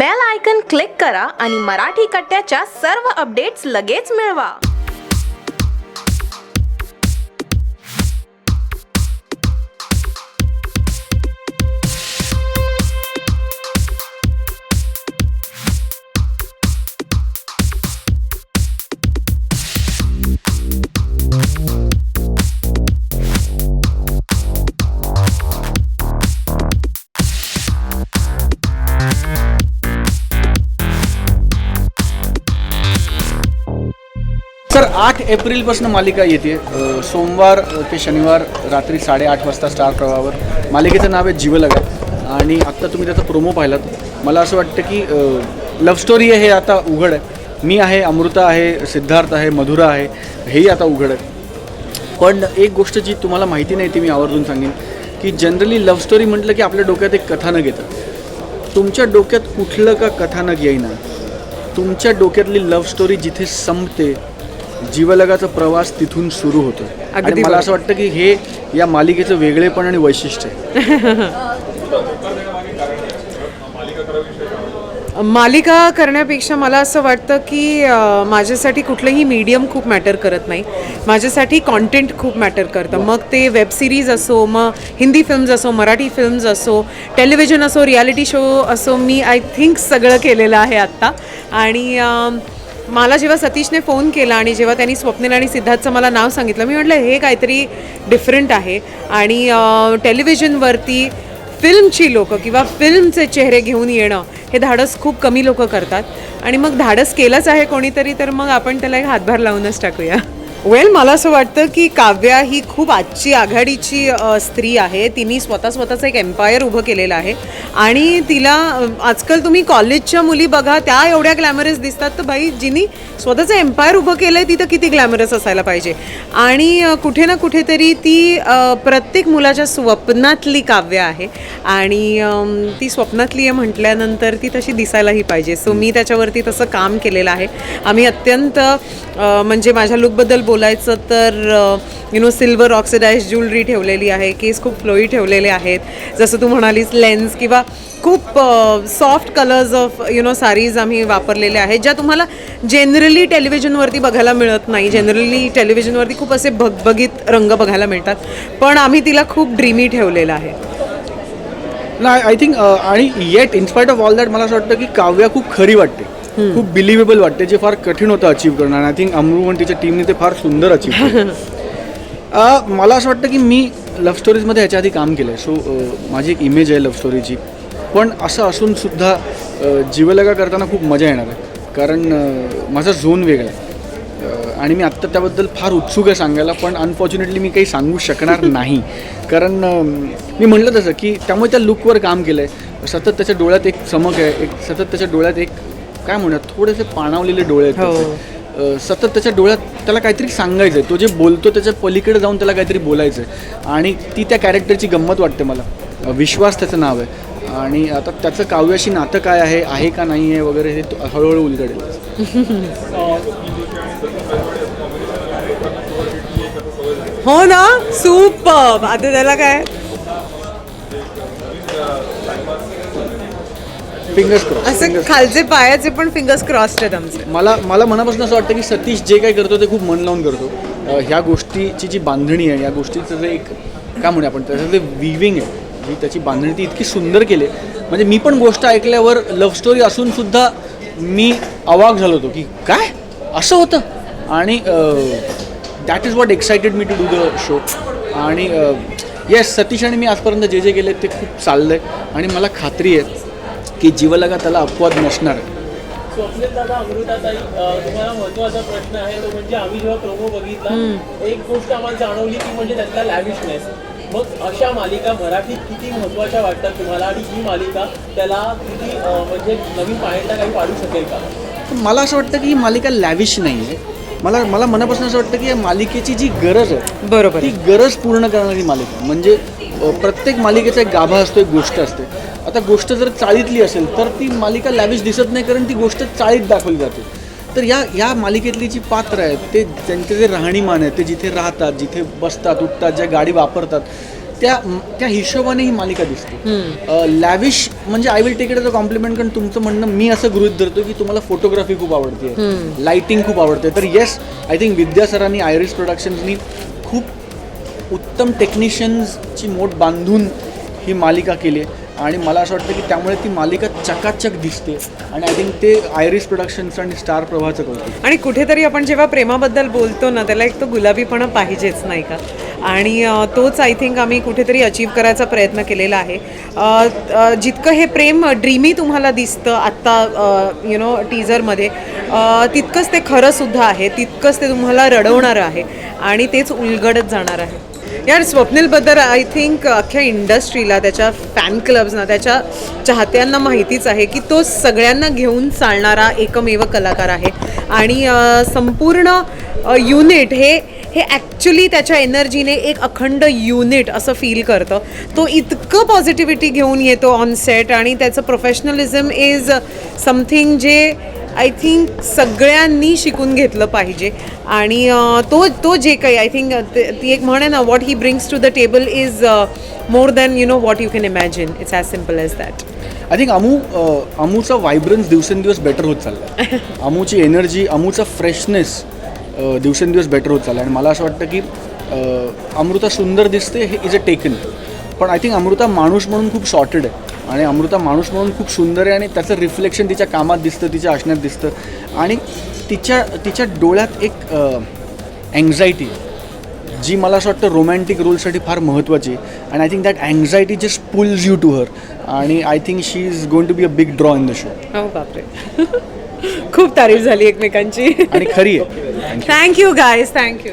Bell icon click करा आणि मराठी कट्ट्याच्या सर्व अपडेट्स लगेच मिळवा. आठ एप्रिलपासून मालिका येते. सोमवार ते शनिवार रात्री साडेआठ वाजता स्टार प्रवाहावर. मालिकेचं नाव आहे जीवलगा. आणि आत्ता तुम्ही त्याचा प्रोमो पाहिलात. मला असं वाटतं की लव्ह स्टोरी आहे हे आता उघड आहे. मी आहे अमृता आहे सिद्धार्थ आहे मधुरा आहे हेही आता उघड आहे. पण एक गोष्ट जी तुम्हाला माहिती नाही ती मी आवर्जून सांगेन की जनरली लव्ह स्टोरी म्हटलं की आपल्या डोक्यात एक कथानक येतं तुमच्या डोक्यात कुठलं का कथानक येईना तुमच्या डोक्यातली लव्ह स्टोरी जिथे संपते जीवलगाचा प्रवास तिथून सुरू होतो. आणि अगदी मला असं वाटतं की हे या मालिकेचं वेगळेपण आणि वैशिष्ट्य आहे. मालिका करण्यापेक्षा मला असं वाटतं की माझ्यासाठी कुठलंही मीडियम खूप मॅटर करत नाही. माझ्यासाठी कॉन्टेंट खूप मॅटर करतं. मग ते वेब सिरीज असो मग हिंदी फिल्म्स असो मराठी फिल्म्स असो टेलिव्हिजन असो रियालिटी शो असो मी आय थिंक सगळं केलेलं आहे आत्ता. आणि मला जेव्हा सतीशने फोन केला आणि जेव्हा त्यांनी स्वप्नील आणि सिद्धार्थचं मला नाव सांगितलं मी म्हटलं हे काहीतरी डिफरंट आहे. आणि टेलिव्हिजनवरती फिल्मची लोकं किंवा फिल्मचे चेहरे घेऊन येणं हे धाडस खूप कमी लोक करतात. आणि मग धाडस केलंच आहे कोणीतरी तर मग आपण त्याला एक हातभार लावूनच टाकूया. वेल मला असं वाटतं की काव्या ही खूप आजची आघाडीची स्त्री आहे. तिने स्वतः स्वतःचं एक एम्पायर उभं केलेलं आहे. आणि तिला आजकाल तुम्ही कॉलेजच्या मुली बघा त्या एवढ्या ग्लॅमरस दिसतात. तर बाई जिनी स्वतःचं एम्पायर उभं केलं आहे ती तर किती ग्लॅमरस असायला पाहिजे. आणि कुठे ना कुठेतरी ती प्रत्येक मुलाच्या स्वप्नातली काव्य आहे. आणि ती स्वप्नातली आहे म्हटल्यानंतर ती तशी दिसायलाही पाहिजे. सो मी त्याच्यावरती तसं काम केलेलं आहे. आम्ही अत्यंत म्हणजे माझ्या लुकबद्दल बोलायचं तर you know silver oxidised jewellery ठेवलेली आहे केस खूप फ्लोई ठेवलेले आहेत. जसं तू म्हणालीस लेन्स किंवा खूप soft colours of you know saris आम्ही वापरलेले आहेत ज्या तुम्हाला जनरली टेलिव्हिजनवरती बघायला मिळत नाही. जनरली टेलिव्हिजनवरती खूप असे भगभगीत रंग बघायला मिळतात. पण आम्ही तिला खूप ड्रीमी ठेवलेलं आहे. ना आय थिंक आणि yet in spite of all that मला असं वाटतं की काव्या खूप खरी वाटते. खूप बिलिव्हेबल वाटते जे फार कठीण होतं अचीव करणं. आणि आय थिंक अमरू आणि तिच्या टीमने ते फार सुंदर अचीव केलं. अ, मला असं वाटतं की मी लव्ह स्टोरीजमध्ये ह्याच्या आधी काम केलं आहे सो माझी एक इमेज आहे लव्ह स्टोरीची पण असं असून सुद्धा अ, जीवलगा करताना खूप मजा येणार आहे. कारण माझा झोन वेगळा आहे. आणि मी आत्ता त्याबद्दल फार उत्सुक आहे सांगायला पण अनफॉर्च्युनेटली मी काही सांगू शकणार नाही. कारण मी म्हटलं तसं की त्यामुळे त्या लुकवर काम केलं आहे सतत त्याच्या डोळ्यात एक चमक आहे एक सतत त्याच्या डोळ्यात एक काय म्हणूयात थोडेसे पाणावलेले डोळे आहेत हो. त्याचे. अ, सतत त्याच्या डोळ्यात त्याला काहीतरी सांगायचं आहे तो जे बोलतो त्याच्या पलीकडे जाऊन त्याला काहीतरी बोलायचं आहे आणि ती त्या कॅरेक्टरची गंमत वाटते मला. अ, विश्वास त्याचं नाव आहे. आणि आता त्याचं काव्याशी नातं काय आहे आहे का नाही आहे वगैरे हे तो- हळूहळू उलगडेल. हो ना? सूप आता त्याला काय? फिंगर्स क्रॉस असं खालचे पायाचे पण फिंगर्स क्रॉस्ड आहेत आमचे. मला मला मनापासून असं वाटतं की सतीश जे काही करतो ते खूप मन लावून करतो. अ, ह्या गोष्टीची जी बांधणी आहे या गोष्टीचं जे एक काय म्हणूया आपण त्याचं जे विविंग आहे जी त्याची बांधणी ती इतकी सुंदर केली आहे. म्हणजे मी पण गोष्ट ऐकल्यावर लव्ह स्टोरी असून सुद्धा मी अवाक झालो होतो की काय? असं होतं. आणि that is what excited me to do the show आणि येस सतीश आणि मी आजपर्यंत जे जे केले ते खूप चाललं आहे आणि मला खात्री आहे की जीवलगा त्याला अपवाद नसणार. आहे स्वप्नील दादा अमृताताई अ, तुम्हाला महत्त्वाचा प्रश्न आहे तो म्हणजे आम्ही जेव्हा प्रोमो बघितला एक गोष्ट आम्हाला जाणवली ती म्हणजे त्यातला लॅविशनेस मग अशा मालिका मराठीत किती महत्त्वाच्या वाटतात तुम्हाला? आणि ही मालिका त्याला किती म्हणजे नवीन पायंडा काही पाडू शकेल का? मला असं वाटतं की ही मालिका लॅविश नाही आहे. मला मला मनापासून असं वाटतं की या मालिकेची जी गरज आहे बरोबर. ती गरज पूर्ण करणारी मालिका म्हणजे प्रत्येक मालिकेचा एक गाभा असतो एक गोष्ट असते. आता गोष्ट जर चाळीतली असेल तर ती मालिका लॅविश दिसत नाही कारण ती गोष्ट चाळीत दाखवली जाते. तर या या मालिकेतली जी पात्र आहेत ते त्यांचे जे राहणीमान आहे ते जिथे राहतात जिथे बसतात उठतात ज्या गाडी वापरतात त्या त्या हिशोबाने ही मालिका दिसते. लॅविश म्हणजे I will take it as a compliment कारण तुमचं म्हणणं मी असं गृहित धरतो की तुम्हाला फोटोग्राफी खूप आवडते. लाइटिंग खूप आवडते. तर येस आय थिंक विद्या सरांनी आयरिस प्रोडक्शन्सनी खूप उत्तम टेक्निशियन्सची मोठ बांधून ही मालिका केली आहे. आणि मला असं वाटतं की त्यामुळे ती मालिका चकाचक दिसते. आणि आय थिंक ते आयरिस प्रोडक्शन्स आणि स्टार प्रभाचं करतो आणि कुठेतरी आपण जेव्हा प्रेमाबद्दल बोलतो ना त्याला एक तो गुलाबीपणा पाहिजेच नाही का? आणि तोच आय थिंक आम्ही कुठेतरी अचीव करायचा प्रयत्न केलेला आहे. जितकं हे प्रेम ड्रीमी तुम्हाला दिसतं आत्ता यु नो टीजरमध्ये तितकंच ते खरंसुद्धा आहे तितकंच ते तुम्हाला रडवणारं आहे. आणि तेच उलगडत जाणार आहे. यार स्वप्नीलबद्दल आय थिंक अख्ख्या इंडस्ट्रीला त्याच्या फॅन क्लब्सना त्याच्या चाहत्यांना माहितीच आहे की तो सगळ्यांना घेऊन चालणारा एकमेव कलाकार आहे. आणि संपूर्ण युनिट हे हे ॲक्च्युली त्याच्या एनर्जीने एक अखंड युनिट असं फील करतं. तो इतकं पॉझिटिव्हिटी घेऊन येतो ऑन सेट आणि त्याचं प्रोफेशनलिझम इज समथिंग जे आय थिंक सगळ्यांनी शिकून घेतलं पाहिजे. आणि तो तो जे काही आय थिंक ती एक म्हण आहे ना what he brings to the table is more than you know what you can imagine it's as simple as that I think Amu अमूचा vibrance दिवसेंदिवस बेटर होत चालला आहे अमूची एनर्जी अमूचा फ्रेशनेस दिवसेंदिवस बेटर होत चालला आहे आणि मला असं वाटतं की अमृता सुंदर दिसते हे इज अ टेकन पण आय थिंक अमृता माणूस म्हणून खूप शॉर्टेड आहे. आणि अमृता माणूस म्हणून खूप सुंदर आहे आणि त्याचं रिफ्लेक्शन तिच्या कामात दिसतं तिच्या असण्यात दिसतं. आणि तिच्या तिच्या डोळ्यात एक अँझायटी जी मला असं वाटतं रोमॅन्टिक रोलसाठी फार महत्त्वाची आणि I think that anxiety just pulls you to her and I think she is going to be a big draw in the show बापरे. खूप तारीफ झाली एकमेकांची. आणि खरी आहे. Thank you guys thank you